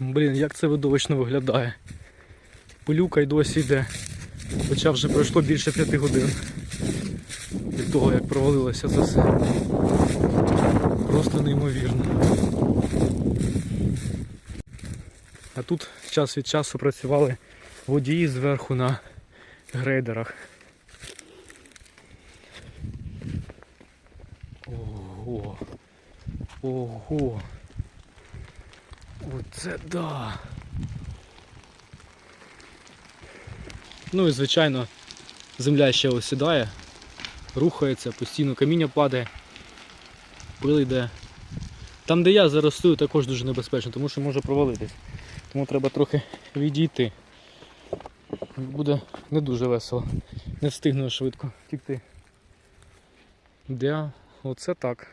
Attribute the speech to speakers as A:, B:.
A: Блін, як це видовищно виглядає. Пилюка й досі йде. Хоча вже пройшло більше п'яти годин від того, як провалилося це все. Просто неймовірно. А тут час від часу працювали водії зверху на грейдерах. Ого. Ого. Оце да. Ну і звичайно, земля ще осідає, рухається, постійно каміння падає, пил йде. Там, де я зараз стою, також дуже небезпечно, тому що може провалитись. Тому треба трохи відійти. Буде не дуже весело. Не встигну швидко втікти. Де? Оце так.